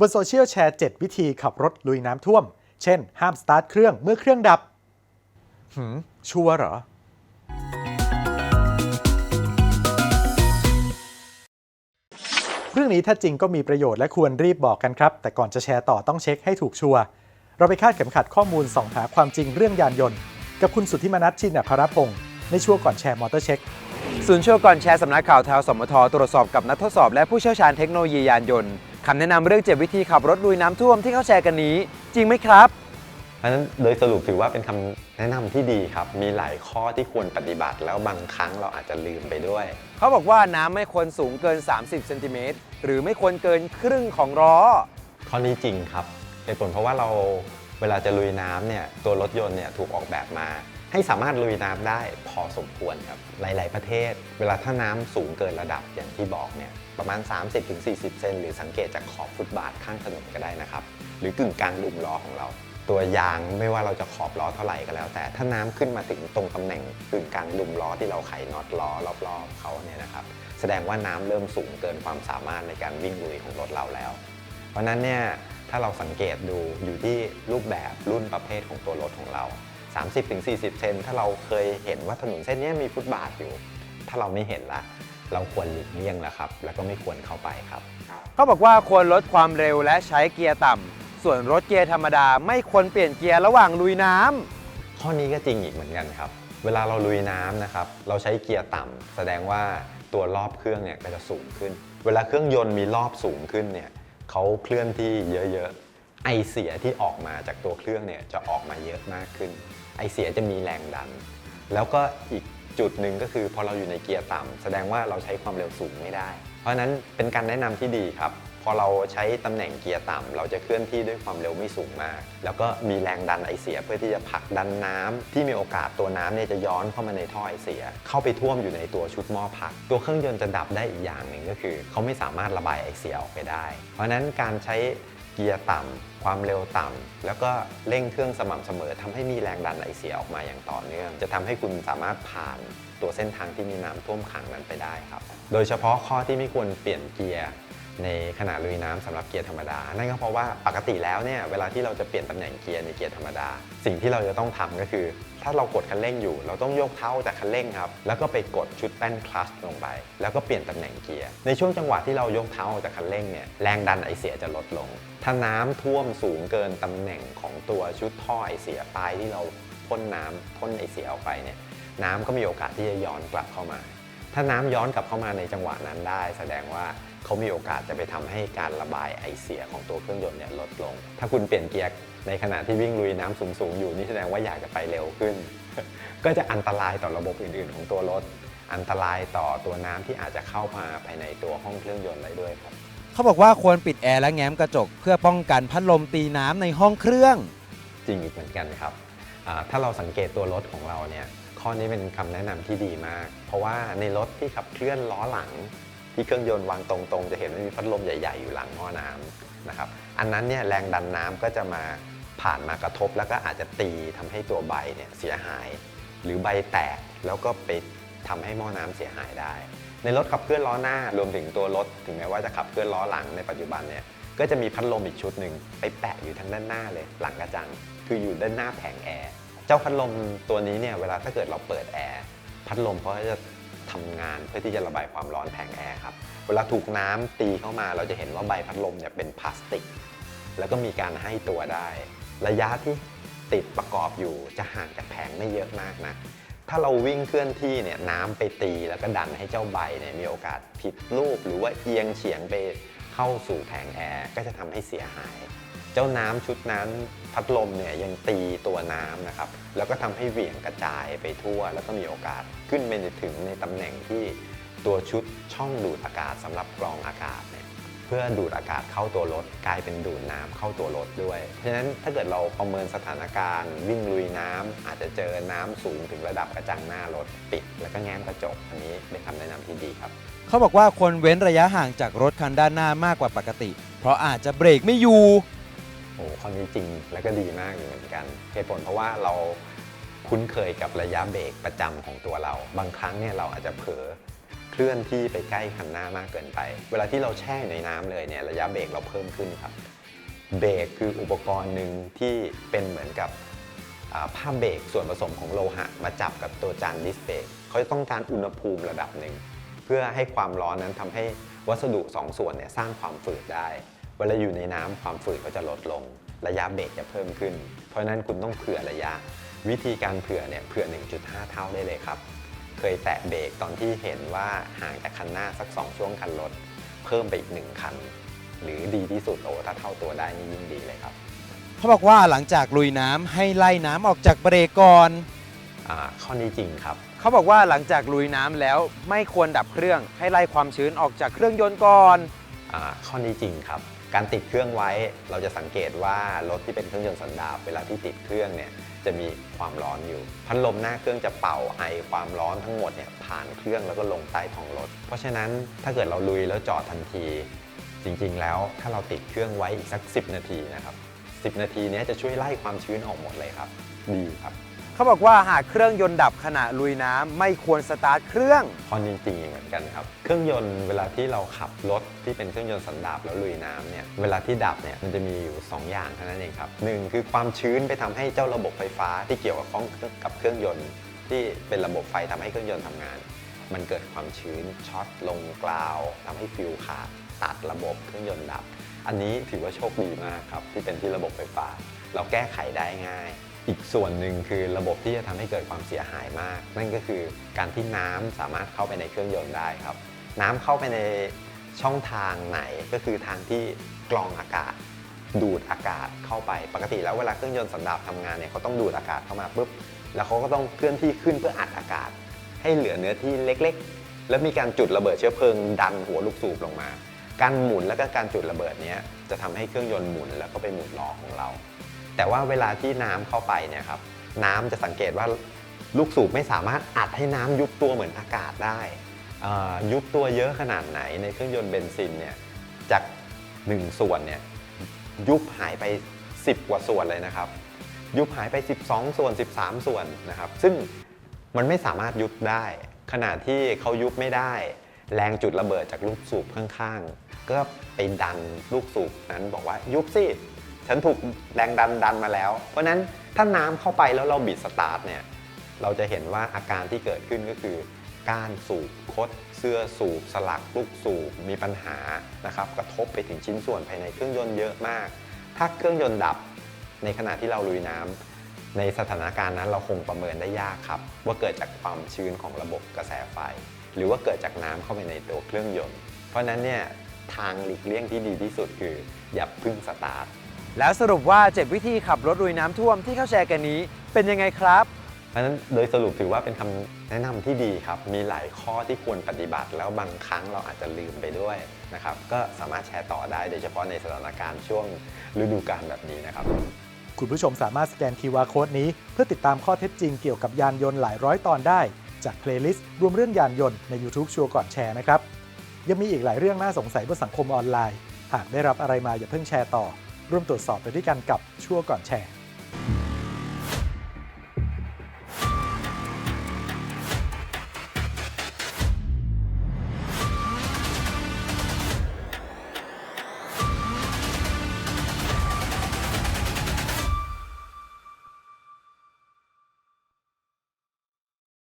บนโซเชียลแชร์ 7 วิธีขับรถลุยน้ำท่วม เช่น ห้ามสตาร์ทเครื่องเมื่อเครื่องดับ หืม ชัวร์เหรอเรื่องนี้ถ้าจริงก็มีประโยชน์และควรรีบบอกกันครับ แต่ก่อนจะแชร์ต่อต้องเช็คให้ถูกชัวร์เราไปคาดเข็มขัดข้อมูลส่องหาความจริงเรื่องยานยนต์ กับคุณสุทธิมนัทชินพรพงศ์ในช่วงก่อนแชร์มอเตอร์เช็คศูนย์ช่วยก่อนแชร์สำนักข่าวแถวสมทตรวจสอบกับนักทดสอบและผู้เชี่ยวชาญเทคโนโลยียานยนต์ คำแนะนำเรื่องเจ็ดวิธีขับรถลุยน้ำท่วมที่เขาแชร์กันนี้ จริงไหมครับเพราะฉะนั้นโดยสรุปถือว่าเป็นคำแนะนำที่ดีครับ มีหลายข้อที่ควรปฏิบัติแล้วบางครั้งเราอาจจะลืมไปด้วย เขาบอกว่าน้ำไม่ควรสูงเกิน 30เซนติเมตรหรือไม่ควรเกินครึ่งของล้อข้อนี้จริงครับเหตุผลเพราะว่าเราเวลาจะลุยน้ำเนี่ยตัวรถยนต์เนี่ยถูกออกแบบมา ให้สามารถลุยน้ำได้พอสมควรครับ หลาย ๆ ประเทศ เวลาถ้าน้ำสูงเกินระดับอย่างที่บอกเนี่ยประมาณ 30-40 เซนหรือสังเกตจากขอบฟุตบาทข้างถนนก็ได้นะครับ หรือกึ่งกลางดุมล้อของเรา ตัวยางไม่ว่าเราจะขอบล้อเท่าไหร่ก็แล้ว แต่ถ้าน้ำขึ้นมาถึงตรงตำแหน่งกึ่งกลางดุมล้อที่เราไขน็อตล้อรอบๆเขาเนี่ยนะครับแสดงว่าน้ำเริ่มสูงเกินความสามารถในการวิ่งลุยของรถเราแล้ว เพราะฉะนั้นเนี่ยถ้าเราสังเกตดูอยู่ที่รูปแบบรุ่นประเภทของตัวรถของเรา 30-40 เซนถ้าเราเคยเห็นว่าถนนเส้นนี้มีฟุตบาทอยู่ ถ้าเราไม่เห็นละ เราควรหลีกเลี่ยงแล้วครับ แล้วก็ไม่ควรเข้าไปครับ เขาบอกว่าควรลดความเร็วและใช้เกียร์ต่ำ ส่วนรถเกียร์ธรรมดาไม่ควรเปลี่ยนเกียร์ระหว่างลุยน้ำ ข้อนี้ก็จริงอีกเหมือนกันครับ เวลาเราลุยน้ำนะครับ เราใช้เกียร์ต่ำแสดงว่าตัวรอบเครื่องเนี่ยก็จะสูงขึ้น เวลาเครื่องยนต์มีรอบสูงขึ้นเนี่ยเขาเคลื่อนที่เยอะๆไอเสียที่ออกมาจากตัวเครื่องเนี่ยจะออกมาเยอะมากขึ้น ไอเสียจะมีแรงดัน แล้วก็อีกจุดหนึ่งก็คือพอเราอยู่ในเกียร์ต่ำแสดงว่าเราใช้ความเร็วสูงไม่ได้ เพราะนั้นเป็นการแนะนำที่ดีครับ พอเราใช้ตำแหน่งเกียร์ต่ำเราจะเคลื่อนที่ด้วยความเร็วไม่สูงมาก แล้วก็มีแรงดันไอเสียเพื่อที่จะผลักดันน้ำที่มีโอกาสตัวน้ำเนี่ยจะย้อนเข้ามาในท่อไอเสีย เข้าไปท่วมอยู่ในตัวชุดหม้อพัก ตัวเครื่องยนต์จะดับได้อีกอย่างหนึ่งก็คือ เขาไม่สามารถระบายไอเสียออกไปได้ เพราะนั้นการใช้ เกียร์ต่ำความเร็วต่ำแล้วก็เร่งเครื่องสม่ำเสมอทำให้มีแรงดันไอเสียออกมาอย่างต่อเนื่อง จะทำให้คุณสามารถผ่านตัวเส้นทางที่มีน้ำท่วมขังนั้นไปได้ครับ โดยเฉพาะข้อที่ไม่ควรเปลี่ยนเกียร์ ในขณะลุยน้ำสำหรับเกียร์ธรรมดา นั่นก็เพราะว่าปกติแล้วเนี่ยเวลาที่เราจะเปลี่ยนตำแหน่งเกียร์ในเกียร์ธรรมดา สิ่งที่เราจะต้องทำก็คือ ถ้าเรากดคันเร่งอยู่ เราต้องยกเท้าจากคันเร่งครับ แล้วก็ไปกดชุดแป้นคลัตช์ลงไป แล้วก็เปลี่ยนตำแหน่งเกียร์ ในช่วงจังหวะที่เรายกเท้าออกจากคันเร่งเนี่ย แรงดันไอเสียจะลดลง ถ้าน้ำท่วมสูงเกินตำแหน่งของตัวชุดท่อไอเสียปลายที่เราพ่นน้ำพ่นไอเสียออกไปเนี่ย น้ำก็มีโอกาสที่จะย้อนกลับเข้ามา ถ้าน้ำย้อนกลับเข้ามาในจังหวะนั้นได้ แสดงว่า เขามีโอกาสจะไปทำให้การระบายไอเสียของตัวเครื่องยนต์เนี่ยลดลง ถ้าคุณเปลี่ยนเกียร์ในขณะที่วิ่งลุยน้ำสูงๆอยู่นี่แสดงว่าอยากจะไปเร็วขึ้น ก็จะอันตรายต่อระบบอื่นๆ ของตัวรถ อันตรายต่อตัวน้ำที่อาจจะเข้ามาภายในตัวห้องเครื่องยนต์ได้ด้วยครับเขาบอกว่าควรปิดแอร์และแง้มกระจก เพื่อป้องกันพัดลมตีน้ำในห้องเครื่อง จริงอีกเหมือนกันครับอ่าถ้าเราสังเกตตัวรถของเราเนี่ยข้อนี้เป็นคำแนะนำที่ดีมาก เพราะว่าในรถที่ขับเคลื่อนล้อหลัง ที่เครื่องยนต์วางตรงๆ จะเห็นว่ามีพัดลมใหญ่ ๆ อยู่หลังหม้อน้ำนะครับ อันนั้นเนี่ยแรงดันน้ำก็จะมาผ่านมากระทบแล้วก็อาจจะตีทำให้ตัวใบเนี่ยเสียหาย หรือใบแตกแล้วก็ไปทำให้หม้อน้ำเสียหายได้ ในรถขับเคลื่อนล้อหน้ารวมถึงตัวรถถึงแม้ว่าจะขับเคลื่อนล้อหลังในปัจจุบันเนี่ยก็จะมีพัดลมอีกชุดหนึ่งไปแปะอยู่ทางด้านหน้าเลยหลังกระจัง คืออยู่ด้านหน้าแผงแอร์เจ้าพัดลมตัวนี้เนี่ยเวลาถ้าเกิดเราเปิดแอร์พัดลมเขาจะ ทำงานเพื่อที่จะระบายความร้อนแผงแอร์ครับ เวลาถูกน้ำตีเข้ามาเราจะเห็นว่าใบพัดลมเนี่ยเป็นพลาสติก แล้วก็มีการให้ตัวได้ ระยะที่ติดประกอบอยู่จะห่างจากแผงไม่เยอะมากนะถ้าเราวิ่งเคลื่อนที่เนี่ยน้ำไปตีแล้วก็ดันให้เจ้าใบเนี่ยมีโอกาสผิดรูปหรือว่าเอียงเฉียงไปเข้าสู่แผงแอร์ก็จะทำให้เสียหาย เจ้าน้ำชุดนั้นพัดลมเนี่ยยังตีตัวน้ำนะครับ แล้วก็ทำให้เหวี่ยงกระจายไปทั่ว แล้วก็มีโอกาสขึ้นไปถึงในตำแหน่งที่ตัวชุดช่องดูดอากาศสำหรับกรองอากาศเนี่ยเพื่อดูดอากาศเข้าตัวรถกลายเป็นดูดน้ำเข้าตัวรถด้วย เพราะฉะนั้นถ้าเกิดเราประเมินสถานการณ์ วิ่งลุยน้ำอาจจะเจอน้ำสูงถึงระดับกระจังหน้ารถปิด แล้วก็แง้มกระจกอันนี้เป็นคำแนะนำที่ดีครับ เขาบอกว่าควรเว้นระยะห่างจากรถคันด้านหน้ามากกว่าปกติ เพราะอาจจะเบรกไม่อยู่ โอ้ข้อนี้จริงแล้วก็ดีมากอยู่เหมือนกันเหตุผลเพราะว่าเราคุ้นเคยกับระยะเบรกประจำของตัวเรา บางครั้งเนี่ยเราอาจจะเผลอเคลื่อนที่ไปใกล้คันหน้ามากเกินไป เวลาที่เราแช่ในน้ำเลยเนี่ยระยะเบรกเราเพิ่มขึ้นครับ เบรกคืออุปกรณ์หนึ่งที่เป็นเหมือนกับผ้าเบรกส่วนผสมของโลหะ มาจับกับตัวจานดิสเบรกเขาจะต้องการอุณหภูมิระดับหนึ่ง เพื่อให้ความร้อนนั้นทำให้วัสดุสองส่วนเนี่ยสร้างความฝืดได้ เวลาอยู่ในน้ำความฝืดก็จะลดลง ระยะเบรกจะเพิ่มขึ้น เพราะฉะนั้นคุณต้องเผื่อระยะ วิธีการเผื่อเนี่ยเผื่อ 1.5 เท่าได้เลยครับ เคยแตะเบรกตอนที่เห็นว่าห่างจากคันหน้าสัก 2 ช่วงคันรถเพิ่มไปอีก 1 คัน หรือดีที่สุดโอ้ถ้าเท่าตัวได้นี่ยิ่งดีเลยครับเขาบอกว่าหลังจากลุยน้ำให้ไล่น้ำออกจากเบรกก่อนอ่าข้อนี้จริงครับเขาบอกว่าหลังจากลุยน้ำแล้วไม่ควรดับเครื่องให้ไล่ความชื้นออกจากเครื่องยนต์ก่อนอ่าข้อนี้จริงครับ การติดเครื่องไว้เราจะสังเกตว่ารถที่เป็นเครื่องยนต์สันดาปเวลาที่ติดเครื่องเนี่ยจะมีความร้อนอยู่ พัดลมหน้าเครื่องจะเป่าไอความร้อนทั้งหมดเนี่ยผ่านเครื่องแล้วก็ลงใต้ท้องรถ เพราะฉะนั้นถ้าเกิดเราลุยแล้วจอดทันที จริงๆ แล้วถ้าเราติดเครื่องไว้อีกสัก 10 นาทีนะครับ 10 นาทีนี้จะช่วยไล่ความชื้นออกหมดเลยครับ ดีครับ เขาบอกว่าหากเครื่องยนต์ดับขณะลุยน้ำไม่ควรสตาร์ทเครื่องข้อาจริงเหมือนกันครับ เครื่องยนต์เวลาที่เราขับรถที่เป็นเครื่องยนต์สันดาปแล้วลุยน้ำเนี่ยเวลาที่ดับเนี่ยมันจะมีอยู่ 2 อย่างเท่านั้นเองครับหนึ่งคือความชื้นไปทำให้เจ้าระบบไฟฟ้าที่เกี่ยวกับของกับเครื่องยนต์ ที่เป็นระบบไฟทำให้เครื่องยนต์ทำงาน มันเกิดความชื้นช็อตลงกราวทำให้ฟิวขาดตัดระบบเครื่องยนต์ดับ อันนี้ถือว่าโชคดีมากครับที่เป็นที่ระบบไฟฟ้า เราแก้ไขได้ง่าย อีกส่วนหนึ่งคือระบบที่จะทำให้เกิดความเสียหายมาก นั่นก็คือการที่น้ำสามารถเข้าไปในเครื่องยนต์ได้ครับ น้ำเข้าไปในช่องทางไหนก็คือทางที่กรองอากาศ ดูดอากาศเข้าไปปกติแล้วเวลาเครื่องยนต์สันดาปทำงานเนี่ยเขาต้องดูดอากาศเข้ามาปุ๊บแล้วเขาก็ต้องเคลื่อนที่ขึ้นเพื่ออัดอากาศ ให้เหลือเนื้อที่เล็กๆ แล้วมีการจุดระเบิดเชื้อเพลิงดันหัวลูกสูบลงมา การหมุนแล้วก็การจุดระเบิดนี้จะทำให้เครื่องยนต์หมุนแล้วก็ไปหมุนล้อของเรา แต่ว่าเวลาที่น้ำเข้าไปเนี่ยครับน้ำจะสังเกตว่าลูกสูบไม่สามารถอัดให้น้ำยุบตัวเหมือนอากาศได้ยุบตัวเยอะขนาดไหนในเครื่องยนต์เบนซินเนี่ยจาก 1 ส่วนเนี่ยยุบหายไป 10 กว่าส่วนเลยนะครับ ยุบหายไป 12 ส่วน 13 ส่วนนะครับ ซึ่งมันไม่สามารถยุบได้ขณะที่เขายุบไม่ได้ แรงจุดระเบิดจากลูกสูบข้างๆ ก็ไปดันลูกสูบนั้นบอกว่ายุบสิ ฉันถูกแรงดันดันมาแล้ว เพราะนั้นถ้าน้ำเข้าไปแล้วเราบิดสตาร์ทเนี่ยเราจะเห็นว่าอาการที่เกิดขึ้นก็คือก้านสูบคด เสื้อสูบ สลักลูกสูบ มีปัญหานะครับกระทบไปถึงชิ้นส่วนภายในเครื่องยนต์เยอะมาก ถ้าเครื่องยนต์ดับในขณะที่เราลุยน้ำในสถานการณ์นั้นเราคงประเมินได้ยากครับ ว่าเกิดจากความชื้นของระบบกระแสไฟ หรือว่าเกิดจากน้ำเข้าไปในตัวเครื่องยนต์ เพราะฉะนั้นเนี่ยทางหลีกเลี่ยงที่ดีที่สุดคือ อย่าพึ่งสตาร์ท แล้วสรุปว่า 7 วิธีขับรถลุยน้ำท่วมที่เขาแชร์กันนี้เป็นยังไงครับ เพราะฉะนั้นโดยสรุปถือว่าเป็นคำแนะนำที่ดีครับ มีหลายข้อที่ควรปฏิบัติ แล้วบางครั้งเราอาจจะลืมไปด้วยนะครับ ก็สามารถแชร์ต่อได้ โดยเฉพาะในสถานการณ์ช่วงฤดูกาลแบบนี้นะครับ คุณผู้ชมสามารถสแกน QR Code นี้ เพื่อติดตามข้อเท็จจริงเกี่ยวกับยานยนต์หลายร้อยตอนได้ จากเพลย์ลิสต์รวมเรื่องยานยนต์ใน YouTube ชัวร์ก่อนแชร์นะครับ ยังมีอีกหลายเรื่องน่าสงสัยบนสังคมออนไลน์ หากได้รับอะไรมาอย่าเพิ่งแชร์ต่อ ร่วมตรวจสอบไปด้วยกันกับชั่วก่อนแชร์